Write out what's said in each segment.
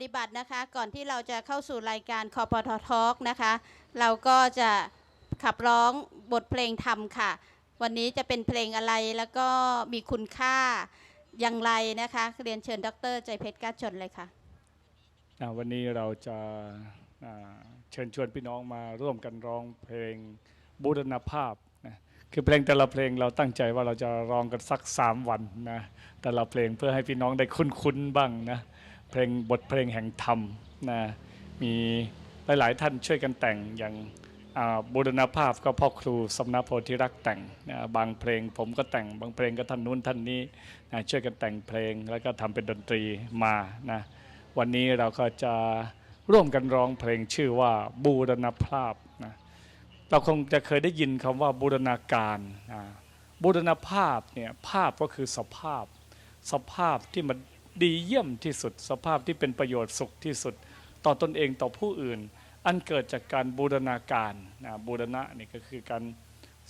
ปฏิบัตินะคะก่อนที่เราจะเข้าสู่รายการคอปททอกนะคะ เราก็จะขับร้องบทเพลงธรรมค่ะ วันนี้จะเป็นเพลงอะไรแล้วก็มีคุณค่าอย่างไรนะคะ เรียนเชิญดรใจเพชรก้าชนเลยค่ะวันนี้เราจะเชิญชวนพี่น้องมาร่วมกันร้องเพลงบูรณภาพนะคือเพลงแต่ละเพลงเราตั้งใจว่าเราจะร้องกันสักสามวันนะแต่ละเพลงเพื่อให้พี่น้องได้คุ้นๆบ้างนะ เพลงบทเพลงแห่งธรรมนะมีหลาย ๆ ท่านช่วยกันแต่งอย่างบูรณภาพก็พ่อครูสำนักโพธิรักแต่งนะบางเพลงผมก็แต่งบางเพลงก็ท่านนู้นท่านนี้นะช่วยกันแต่งเพลงแล้วก็ทำเป็นดนตรีมานะวันนี้เราก็จะร่วมกันร้องเพลงชื่อว่าบูรณภาพนะเราคงจะเคยได้ยินคำว่าบูรณาการนะบูรณภาพเนี่ยภาพก็คือสภาพ สภาพที่มัน ดีเยี่ยมที่สุด สภาพที่เป็นประโยชน์สุขที่สุด ต่อตนเองต่อผู้อื่น อันเกิดจากการบูรณาการนะบูรณะนี่ก็คือการ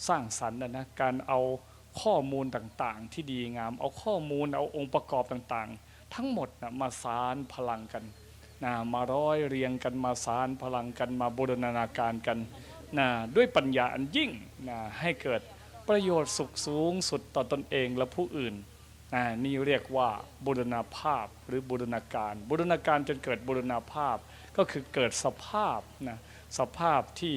สร้างสรรค์นะนะการเอาข้อมูลต่างๆ ที่ดีงาม เอาข้อมูลเอาองค์ประกอบต่างๆ ทั้งหมดนะมาสารพลังกันนะมาร้อยเรียงกันมาสารพลังกันมาบูรณาการกันนะด้วยปัญญาอันยิ่งนะให้เกิดประโยชน์สุขสูงสุดต่อตนเองและผู้อื่น นะนี่เรียกว่าบูรณาภาพหรือบูรณาการ บูรณาการจนเกิดบูรณาภาพก็คือเกิดสภาพนะสภาพที่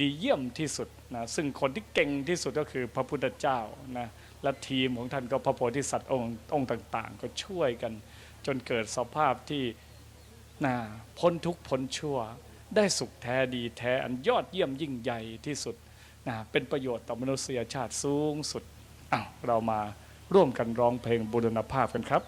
ดีเยี่ยมที่สุดนะซึ่งคนที่เก่งที่สุดก็คือพระพุทธเจ้านะและทีมของท่านก็พระโพธิสัตว์องค์องค์ต่างๆ ก็ช่วยกัน จนเกิดสภาพที่นะพ้นทุกข์พ้นชั่ว ได้สุขแท้ดีแท้อันยอดเยี่ยมยิ่งใหญ่ที่สุดนะเป็นประโยชน์ต่อมนุษยชาติสูงสุดอ้าวเรามา ร่วมกันร้องเพลงบูรณภาพกันครับ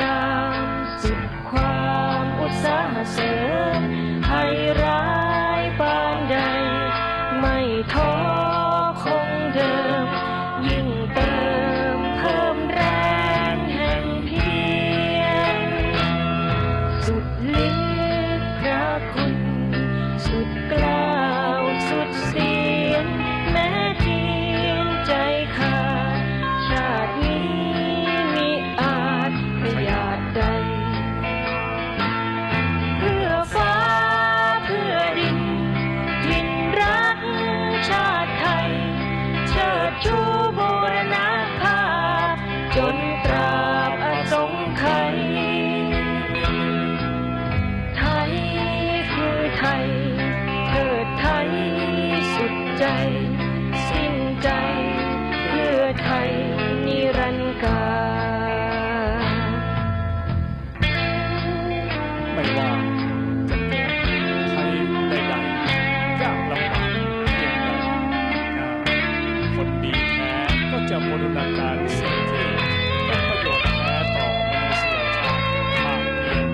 ยามสุดความอุตสาหเสริมให้ร้ายปานใด ไม่ท้อคงเดิม ยิ่งเติมเพิ่มแรงแห่งเพียรสุดลิ้พระคุณ สุดกล้ ใจ สิ้นใจ เพื่อไทยนิรันดร์การไม่ว่าจะเกิดภัยใดๆยากลำบากเพียงใดคนดีแท้ก็จะบรุณาการสิ่งที่เป็นประโยชน์แท้ต่อมนุษยชาติภาคเพียร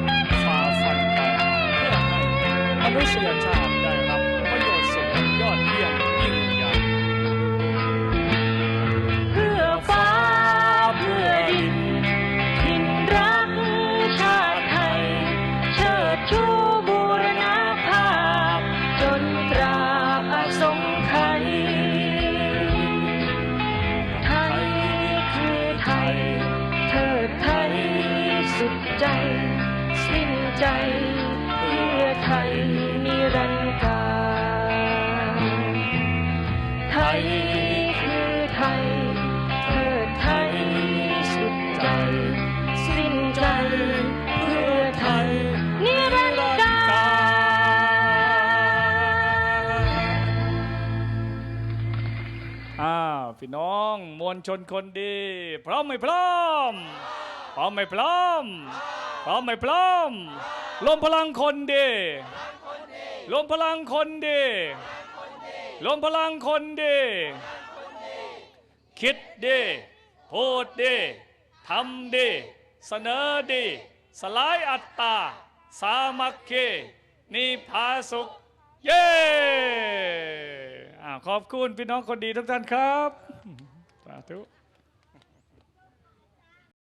ฝ่าฟันไปเพื่อให้มนุษยชาติ เธอไทยสุดใจ สิ้นใจเพื่อไทยนิรันดร์การไทยคือไทย พี่น้องมวลชนคนดี พร้อมไม่พร้อม พร้อมไม่พร้อม พร้อมไหมพร้อมรวมพลังคนดีรวมพลังคนดีรวมพลังคนดี คิดดีพูดดีทำดีเสนอดี สลายอัตตา สามัคคีนิพาสุข เย้อ่ขอบคุณพี่น้องคนดีทุกท่านครับ สาธุ